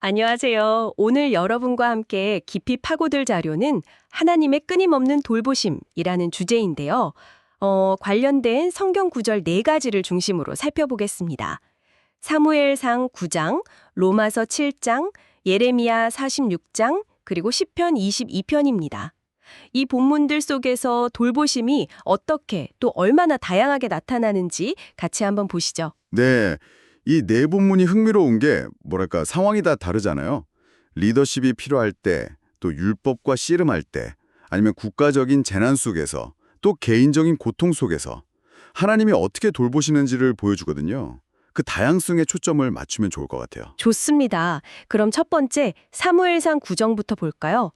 안녕하세요. 오늘 여러분과 함께 깊이 파고들 자료는 하나님의 끊임없는 돌보심이라는 주제인데요. 어, 관련된 성경 구절 네 가지를 중심으로 살펴보겠습니다. 사무엘상 9장, 로마서 7장, 예레미야 46장, 그리고 시편 22편입니다. 이 본문들 속에서 돌보심이 어떻게 또 얼마나 다양하게 나타나는지 같이 한번 보시죠. 네, 이 네 본문이 흥미로운 게 뭐랄까 상황이 다 다르잖아요. 리더십이 필요할 때, 또 율법과 씨름할 때, 아니면 국가적인 재난 속에서, 또 개인적인 고통 속에서 하나님이 어떻게 돌보시는지를 보여주거든요. 그 다양성에 초점을 맞추면 좋을 것 같아요. 좋습니다. 그럼 첫 번째 사무엘상 9정부터 볼까요?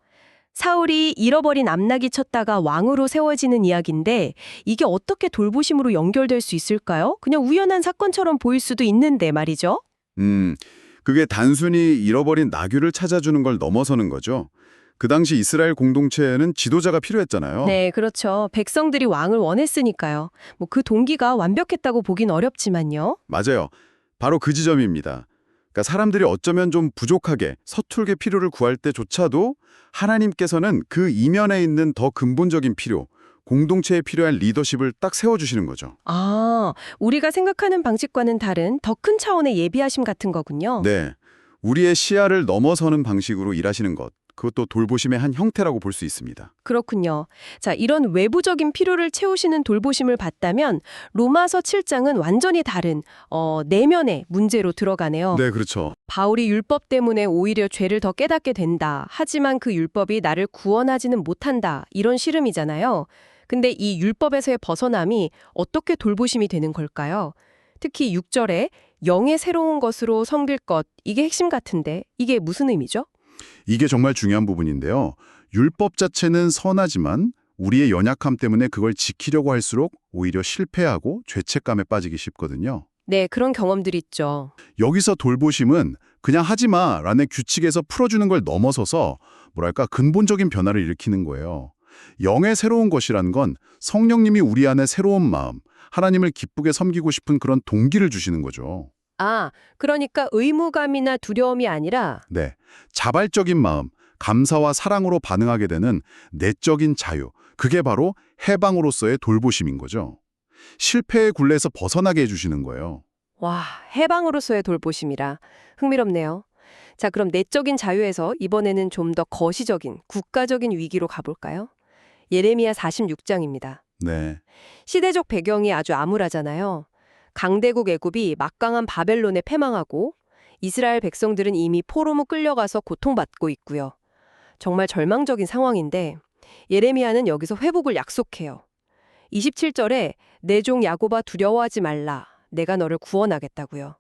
사울이 잃어버린 암나기 쳤다가 왕으로 세워지는 이야기인데 이게 어떻게 돌보심으로 연결될 수 있을까요? 그냥 우연한 사건처럼 보일 수도 있는데 말이죠. 음, 그게 단순히 잃어버린 나귀를 찾아주는 걸 넘어서는 거죠. 그 당시 이스라엘 공동체에는 지도자가 필요했잖아요. 네, 그렇죠. 백성들이 왕을 원했으니까요. 뭐 그 동기가 완벽했다고 보긴 어렵지만요. 맞아요. 바로 그 지점입니다. 그러니까 사람들이 어쩌면 좀 부족하게 서툴게 필요를 구할 때조차도 하나님께서는 그 이면에 있는 더 근본적인 필요, 공동체에 필요한 리더십을 딱 세워주시는 거죠. 아, 우리가 생각하는 방식과는 다른 더 큰 차원의 예비하심 같은 거군요. 네. 우리의 시야를 넘어서는 방식으로 일하시는 것, 그것도 돌보심의 한 형태라고 볼 수 있습니다. 그렇군요. 자, 이런 외부적인 필요를 채우시는 돌보심을 받다면 로마서 7장은 완전히 다른 어, 내면의 문제로 들어가네요. 네, 그렇죠. 바울이 율법 때문에 오히려 죄를 더 깨닫게 된다. 하지만 그 율법이 나를 구원하지는 못한다. 이런 시름이잖아요. 근데 이 율법에서의 벗어남이 어떻게 돌보심이 되는 걸까요? 특히 6절에 영의 새로운 것으로 섬길 것. 이게 핵심 같은데 이게 무슨 의미죠? 이게 정말 중요한 부분인데요. 율법 자체는 선하지만 우리의 연약함 때문에 그걸 지키려고 할수록 오히려 실패하고 죄책감에 빠지기 쉽거든요. 네, 그런 경험들 있죠. 여기서 돌보심은 그냥 하지 마라는 규칙에서 풀어주는 걸 넘어서서 뭐랄까 근본적인 변화를 일으키는 거예요. 영의 새로운 것이라는 건 성령님이 우리 안에 새로운 마음, 하나님을 기쁘게 섬기고 싶은 그런 동기를 주시는 거죠. 아, 그러니까 의무감이나 두려움이 아니라 네, 자발적인 마음, 감사와 사랑으로 반응하게 되는 내적인 자유, 그게 바로 해방으로서의 돌보심인 거죠. 실패의 굴레에서 벗어나게 해주시는 거예요. 와, 해방으로서의 돌보심이라 흥미롭네요. 자, 그럼 내적인 자유에서 이번에는 좀 더 거시적인 국가적인 위기로 가볼까요? 예레미야 46장입니다. 네, 시대적 배경이 아주 암울하잖아요. 강대국 애굽이 막강한 바벨론에 패망하고 이스라엘 백성들은 이미 포로무 끌려가서 고통받고 있고요. 정말 절망적인 상황인데 예레미야는 여기서 회복을 약속해요. 27절에 내 종 야고바 두려워하지 말라. 내가 너를 구원하겠다고요.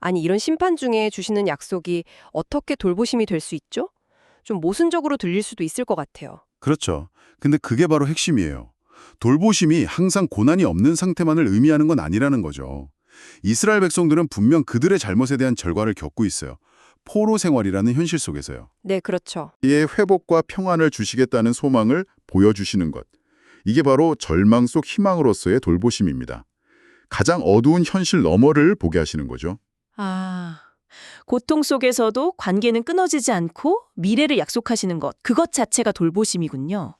아니 이런 심판 중에 주시는 약속이 어떻게 돌보심이 될 수 있죠? 좀 모순적으로 들릴 수도 있을 것 같아요. 그렇죠. 근데 그게 바로 핵심이에요. 돌보심이 항상 고난이 없는 상태만을 의미하는 건 아니라는 거죠. 이스라엘 백성들은 분명 그들의 잘못에 대한 결과를 겪고 있어요. 포로 생활이라는 현실 속에서요. 네, 그렇죠. 이에 회복과 평안을 주시겠다는 소망을 보여주시는 것. 이게 바로 절망 속 희망으로서의 돌보심입니다. 가장 어두운 현실 너머를 보게 하시는 거죠. 아, 고통 속에서도 관계는 끊어지지 않고 미래를 약속하시는 것, 그것 자체가 돌보심이군요.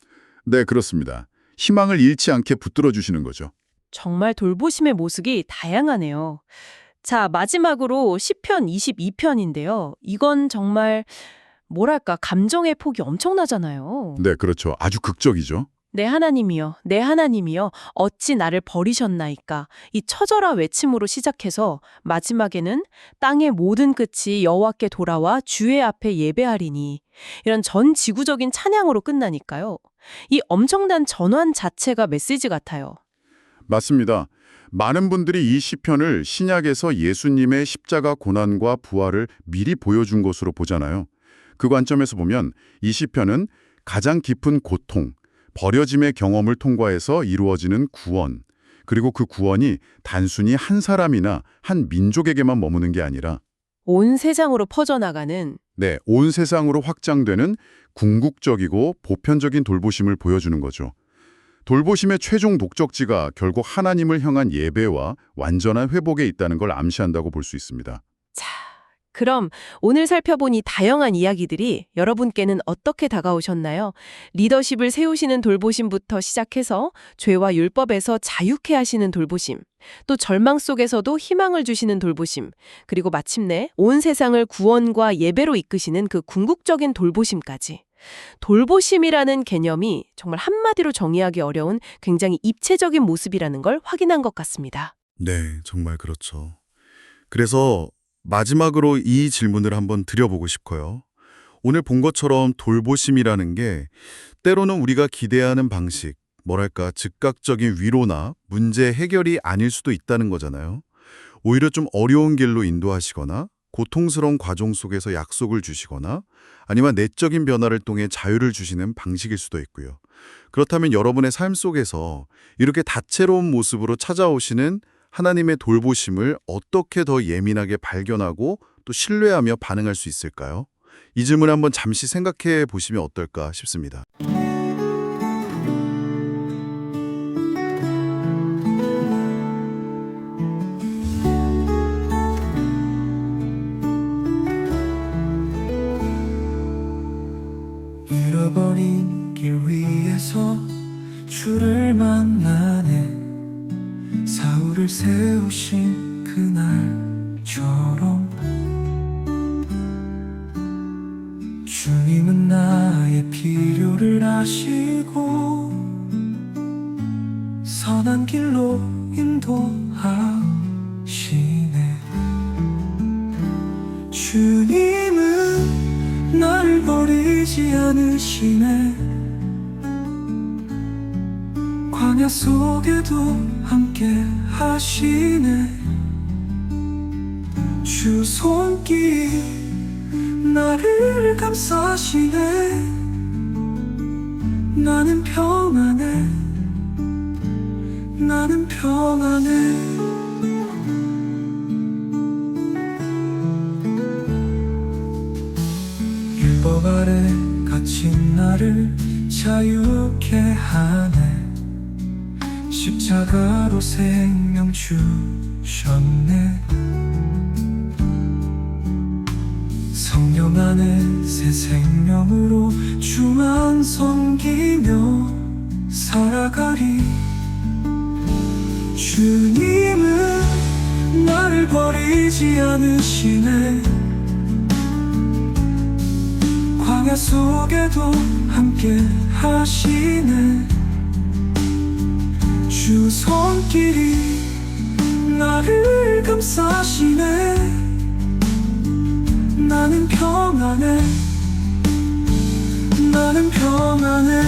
네, 그렇습니다. 희망을 잃지 않게 붙들어 주시는 거죠. 정말 돌보심의 모습이 다양하네요. 자, 마지막으로 시편 22편인데요. 이건 정말 뭐랄까 감정의 폭이 엄청나잖아요. 네, 그렇죠. 아주 극적이죠. 내 하나님이여, 내 하나님이여, 어찌 나를 버리셨나이까. 이 처절한 외침으로 시작해서 마지막에는 땅의 모든 끝이 여호와께 돌아와 주의 앞에 예배하리니. 이런 전 지구적인 찬양으로 끝나니까요. 이 엄청난 전환 자체가 메시지 같아요. 맞습니다. 많은 분들이 이 시편을 신약에서 예수님의 십자가 고난과 부활을 미리 보여준 것으로 보잖아요. 그 관점에서 보면 이 시편은 가장 깊은 고통, 버려짐의 경험을 통과해서 이루어지는 구원, 그리고 그 구원이 단순히 한 사람이나 한 민족에게만 머무는 게 아니라 온 세상으로 퍼져나가는 네, 온 세상으로 확장되는 궁극적이고 보편적인 돌보심을 보여주는 거죠. 돌보심의 최종 목적지가 결국 하나님을 향한 예배와 완전한 회복에 있다는 걸 암시한다고 볼 수 있습니다. 자, 그럼 오늘 살펴본 이 다양한 이야기들이 여러분께는 어떻게 다가오셨나요? 리더십을 세우시는 돌보심부터 시작해서 죄와 율법에서 자유케 하시는 돌보심, 또 절망 속에서도 희망을 주시는 돌보심, 그리고 마침내 온 세상을 구원과 예배로 이끄시는 그 궁극적인 돌보심까지. 돌보심이라는 개념이 정말 한마디로 정의하기 어려운 굉장히 입체적인 모습이라는 걸 확인한 것 같습니다. 네, 정말 그렇죠. 그래서 마지막으로 이 질문을 한번 드려보고 싶어요. 오늘 본 것처럼 돌보심이라는 게 때로는 우리가 기대하는 방식, 뭐랄까 즉각적인 위로나 문제 해결이 아닐 수도 있다는 거잖아요. 오히려 좀 어려운 길로 인도하시거나 고통스러운 과정 속에서 약속을 주시거나 아니면 내적인 변화를 통해 자유를 주시는 방식일 수도 있고요. 그렇다면 여러분의 삶 속에서 이렇게 다채로운 모습으로 찾아오시는 하나님의 돌보심을 어떻게 더 예민하게 발견하고 또 신뢰하며 반응할 수 있을까요? 이 질문 한번 잠시 생각해 보시면 어떨까 싶습니다. 세우신 그날처럼 주님은 나의 필요를 아시고 선한 길로 인도하시네. 주님은 나를 버리지 않으시네 광야 속에도 함께 하시네. 주 손길 나를 감싸시네. 나는 평안해. 나는 평안해. 율법 아래 갇힌 나를 자유케 하네 십자가로 생명 주셨네. 성령 안에 새 생명으로 주만 섬기며 살아가리. 주님은 나를 버리지 않으시네. 광야 속에도 함께 하시네 주 손길이 나를 감싸시네. 나는 평안해. 나는 평안해.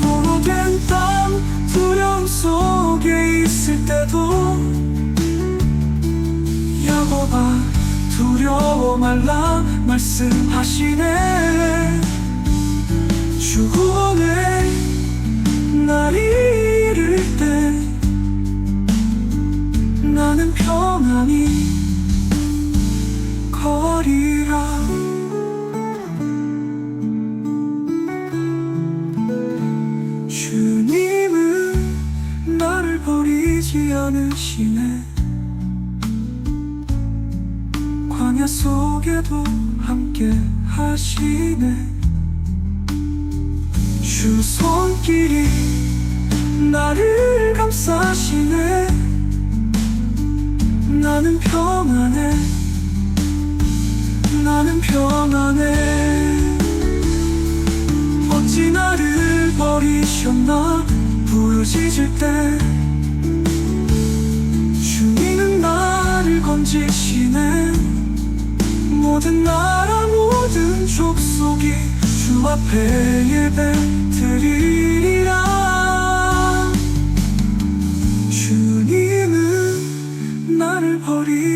포로된 땅 두려움 속에 있을 때도 야곱아 두려워 말라 말씀하시네. 주 평안히 거리라 주님은 나를 버리지 않으시네. 광야 속에도 함께 하시네. 주 손길이 나를 감싸시네 나는 평안해. 나는 평안해. 어찌 나를 버리셨나 부르짖을 때. 주님은 나를 건지시네. 모든 나라 모든 족속이 주 앞에 예배 나를 버리